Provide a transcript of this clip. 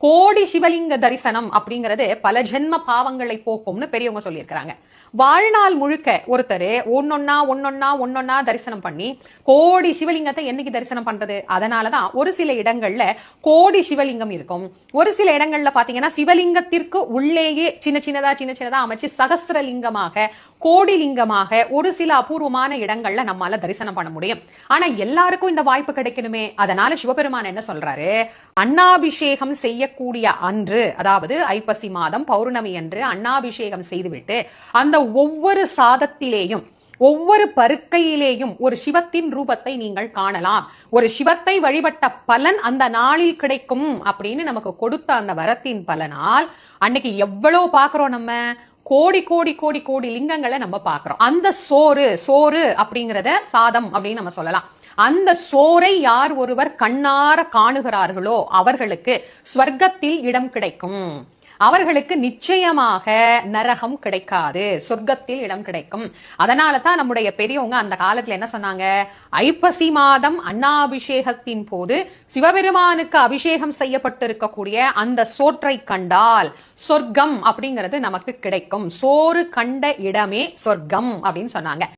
கோடி சிவலிங்க தரிசனம் அப்படிங்கிறது பல ஜென்ம பாவங்களை போக்கும்னு பெரியவங்க சொல்லியிருக்கிறாங்க. வாழ்நாள் முழுக்க ஒருத்தர் ஒன்னொன்னா ஒன்னொன்னா ஒன்னொன்னா தரிசனம் பண்ணி கோடி சிவலிங்கத்தை என்னைக்கு தரிசனம் பண்றது? அதனாலதான் ஒரு சில இடங்கள்ல கோடி சிவலிங்கம் இருக்கும். ஒரு சில இடங்கள்ல பாத்தீங்கன்னா சிவலிங்கத்திற்கு உள்ளேயே சின்ன சின்னதா சின்ன சின்னதா அமைச்சு சகசிரலிங்கமாக கோடி லிங்கமாக ஒரு சில அபூர்வமான இடங்கள்ல நம்மால தரிசனம் பண்ண முடியும். ஆனா எல்லாருக்கும் இந்த வாய்ப்பு கிடைக்கணுமே. அதனால சிவபெருமான் என்ன சொல்றாரு? அன்னாபிஷேகம் செய்யக்கூடிய அன்று அதாவது ஐப்பசி மாதம் பௌர்ணமி அன்று அண்ணாபிஷேகம் செய்துவிட்டு அந்த ஒவ்வொரு சாதத்திலேயும் ஒவ்வொரு பருக்கையிலேயும் ஒரு சிவத்தின் ரூபத்தை நீங்கள் காணலாம். ஒரு சிவத்தை வழிபட்ட பலன் அந்த நாளில் கிடைக்கும் அப்படின்னு நமக்கு கொடுத்த அந்த வரத்தின் பலனால் அன்னைக்கு எவ்வளவு பாக்குறோம் நம்ம? கோடி கோடி கோடி கோடி லிங்கங்களை நம்ம பாக்குறோம் அந்த சோறு சோறு அப்படிங்கறத சாதம் அப்படின்னு நம்ம சொல்லலாம். அந்த சோரை யார் ஒருவர் கண்ணார காணுகிறார்களோ அவர்களுக்கு ஸ்வர்க்கத்தில் இடம் கிடைக்கும். அவர்களுக்கு நிச்சயமாக நரகம் கிடைக்காது. சொர்க்கத்தில் இடம் கிடைக்கும். அதனால தான் நம்முடைய பெரியவங்க அந்த காலத்துல என்ன சொன்னாங்க? ஐப்பசி மாதம் அண்ணாபிஷேகத்தின் போது சிவபெருமானுக்கு அபிஷேகம் செய்யப்பட்டிருக்கக்கூடிய அந்த சோற்றை கண்டால் சொர்க்கம் அப்படிங்கிறது நமக்கு கிடைக்கும். சோறு கண்ட இடமே சொர்க்கம் அப்படின்னு சொன்னாங்க.